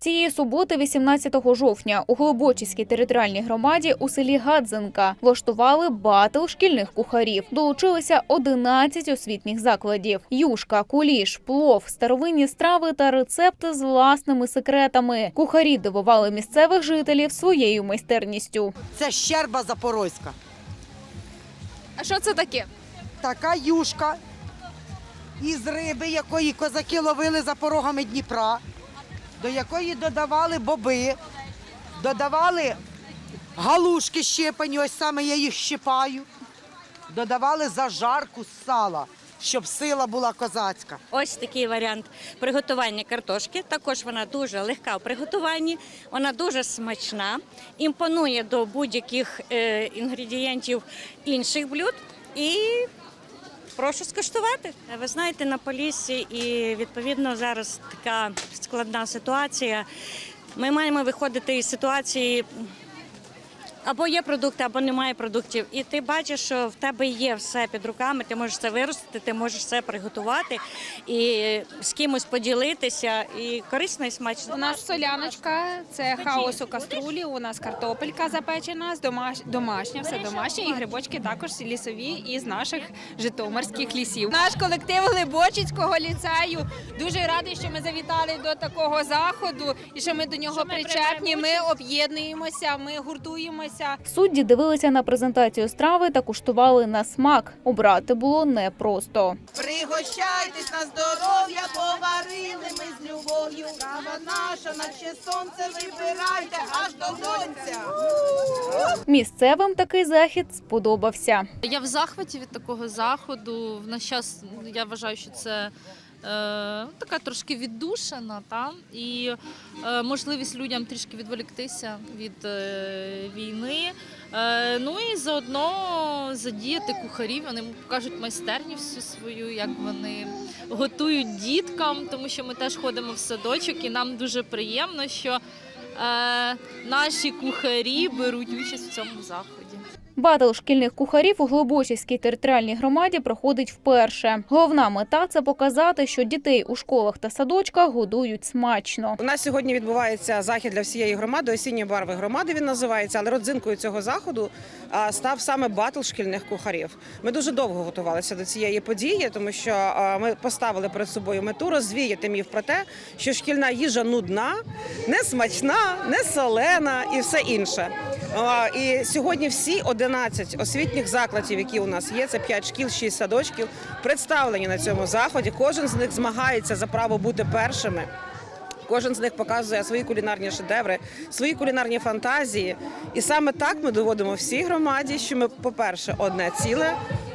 Цієї суботи, 18 жовтня, у Глибочицькій територіальній громаді у селі Гадзинка влаштували батл шкільних кухарів. Долучилися 11 освітніх закладів: юшка, куліш, плов, старовинні страви та рецепти з власними секретами. Кухарі дивували місцевих жителів своєю майстерністю. Це щерба запорозька. А що це таке? Така юшка із риби, якої козаки ловили за порогами Дніпра, до якої додавали боби, додавали галушки щепані, ось саме я їх щипаю, додавали зажарку з сала, щоб сила була козацька. Ось такий варіант приготування картошки. Також вона дуже легка в приготуванні, вона дуже смачна, імпонує до будь-яких е, інгредієнтів інших блюд. І прошу скуштувати. Ви знаєте, на Поліссі і відповідно зараз така складна ситуація. Ми маємо виходити із ситуації. Або є продукти, або немає продуктів. І ти бачиш, що в тебе є все під руками, ти можеш це виростити, ти можеш це приготувати і з кимось поділитися. І корисно і смачно. У нас соляночка, це хаос у каструлі. У нас картопелька запечена, домашня, все домашнє, і грибочки також лісові із наших житомирських лісів. Наш колектив Глибочицького ліцею дуже радий, що ми завітали до такого заходу і що ми до нього причетні. Ми об'єднуємося, ми гуртуємося. Судді дивилися на презентацію страви та куштували на смак. Обрати було непросто. Пригощайтесь на здоров'я, поварили ми з любов'ю. Кава наша, наче сонце, вибирайте аж до сонця. Місцевим такий захід сподобався. Я в захваті від такого заходу. В наш час я вважаю, що це. Е, Така трошки віддушена, та і е, можливість людям трішки відволіктися від е, війни. Ну і заодно задіяти кухарів. Вони покажуть майстерність всю свою, як вони готують діткам, тому що ми теж ходимо в садочок, і нам дуже приємно, що наші кухарі беруть участь в цьому заході. Батл шкільних кухарів у Глибочицькій територіальній громаді проходить вперше. Головна мета це показати, що дітей у школах та садочках годують смачно. У нас сьогодні відбувається захід для всієї громади. Осінні барви громади він називається. Але родзинкою цього заходу став саме батл шкільних кухарів. Ми дуже довго готувалися до цієї події, тому що ми поставили перед собою мету розвіяти міф про те, що шкільна їжа нудна, не смачна, не солена і все інше. І сьогодні всі 11 освітніх закладів, які у нас є, це 5 шкіл, 6 садочків, представлені на цьому заході. Кожен з них змагається за право бути першими. Кожен з них показує свої кулінарні шедеври, свої кулінарні фантазії. І саме так ми доводимо всій громаді, що ми, по-перше, одне ціле.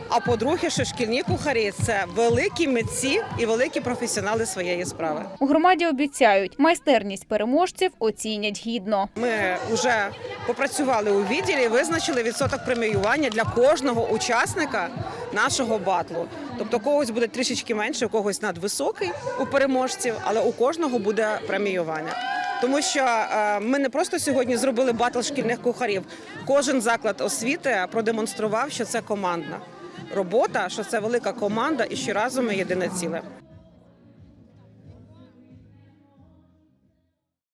А по-друге, що шкільні кухарі це великі митці і великі професіонали своєї справи. У громаді обіцяють, майстерність переможців оцінять гідно. Ми вже попрацювали у відділі, визначили відсоток преміювання для кожного учасника нашого батлу. Тобто, когось буде трішечки менше, у когось надвисокий у переможців, але у кожного буде преміювання. Тому що е, ми не просто сьогодні зробили батл шкільних кухарів. Кожен заклад освіти продемонстрував, що це командна робота, що це велика команда і що разом ми єдине ціле.